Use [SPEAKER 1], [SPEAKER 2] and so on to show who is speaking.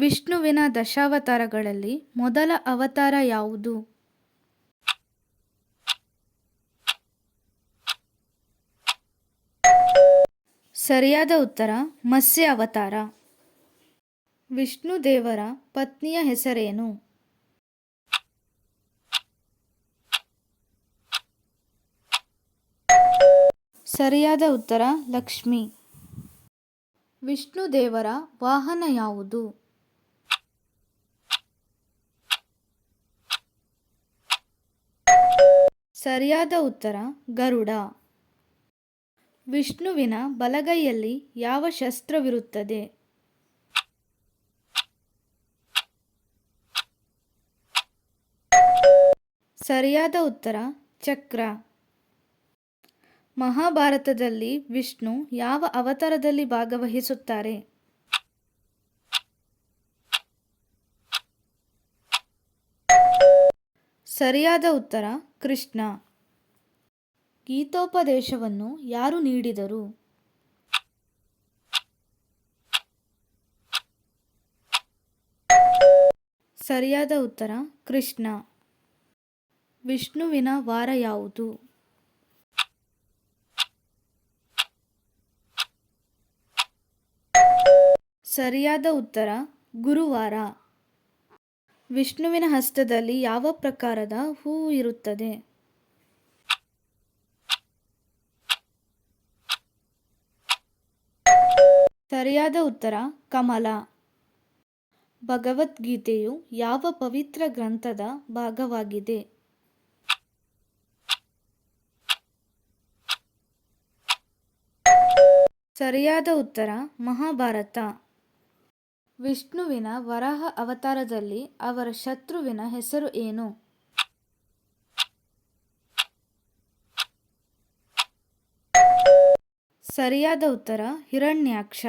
[SPEAKER 1] ವಿಷ್ಣುವಿನ ದಶಾವತಾರಗಳಲ್ಲಿ ಮೊದಲ ಅವತಾರ ಯಾವುದು? ಸರಿಯಾದ ಉತ್ತರ, ಮತ್ಸ್ಯ ಅವತಾರ. ವಿಷ್ಣು ದೇವರ ಪತ್ನಿಯ ಹೆಸರೇನು? ಸರಿಯಾದ ಉತ್ತರ, ಲಕ್ಷ್ಮಿ. ವಿಷ್ಣು ದೇವರ ವಾಹನ ಯಾವುದು? ಸರಿಯಾದ ಉತ್ತರ, ಗರುಡ. ವಿಷ್ಣುವಿನ ಬಲಗೈಯಲ್ಲಿ ಯಾವ ಶಸ್ತ್ರವಿರುತ್ತದೆ? ಸರಿಯಾದ ಉತ್ತರ, ಚಕ್ರ. ಮಹಾಭಾರತದಲ್ಲಿ ವಿಷ್ಣು ಯಾವ ಅವತಾರದಲ್ಲಿ ಭಾಗವಹಿಸುತ್ತಾರೆ? ಸರಿಯಾದ ಉತ್ತರ ಕೃಷ್ಣ. ಗೀತೋಪದೇಶವನ್ನು ಯಾರು ನೀಡಿದರು? ಸರಿಯಾದ ಉತ್ತರ ಕೃಷ್ಣ. ವಿಷ್ಣುವಿನ ವಾರ ಯಾವುದು? ಸರಿಯಾದ ಉತ್ತರ ಗುರುವಾರ. ವಿಷ್ಣುವಿನ ಹಸ್ತದಲ್ಲಿ ಯಾವ ಪ್ರಕಾರದ ಹೂವು ಇರುತ್ತದೆ? ಸರಿಯಾದ ಉತ್ತರ, ಕಮಲ. ಭಗವದ್ಗೀತೆಯು ಯಾವ ಪವಿತ್ರ ಗ್ರಂಥದ ಭಾಗವಾಗಿದೆ? ಸರಿಯಾದ ಉತ್ತರ, ಮಹಾಭಾರತ. ವಿಷ್ಣುವಿನ ವರಾಹ ಅವತಾರದಲ್ಲಿ ಅವರ ಶತ್ರುವಿನ ಹೆಸರು ಏನು? ಸರಿಯಾದ ಉತ್ತರ ಹಿರಣ್ಯಾಕ್ಷ.